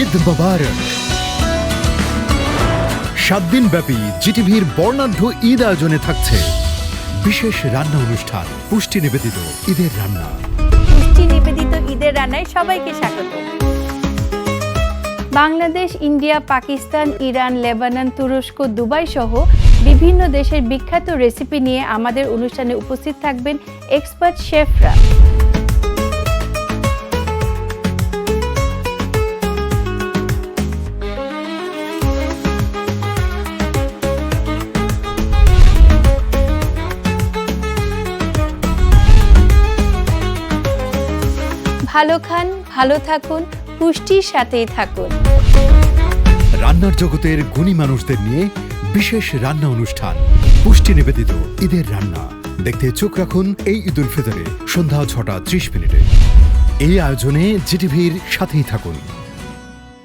ঈদ মোবারক। সাত দিন ব্যাপী জিটিভির বর্ণাঢ্য ঈদ আয়োজনে থাকছে বিশেষ রান্না অনুষ্ঠান, পুষ্টি নিবেদিত ঈদের রান্না। পুষ্টি নিবেদিত ঈদের রান্নায় সবাইকে স্বাগত। Bangladesh, India, Pakistan, Iran, Lebanon, তুরস্ক, দুবাই সহ বিভিন্ন দেশের বিখ্যাত রেসিপি নিয়ে আমাদের অনুষ্ঠানে উপস্থিত থাকবেন এক্সপার্ট শেফরা। ভালো খান, ভালো থাকুন, পুষ্টির সাথেই থাকুন। রান্নার জগতের গুণী মানুষদের নিয়ে বিশেষ রান্না অনুষ্ঠান। পুষ্টি নিবেদিত ঈদের রান্না। দেখতে চোখ রাখুন এই ঈদ উল ফিতরে। সন্ধ্যা ছটা ত্রিশ মিনিটে। এই আয়োজনে জিটিভির সাথেই থাকুন।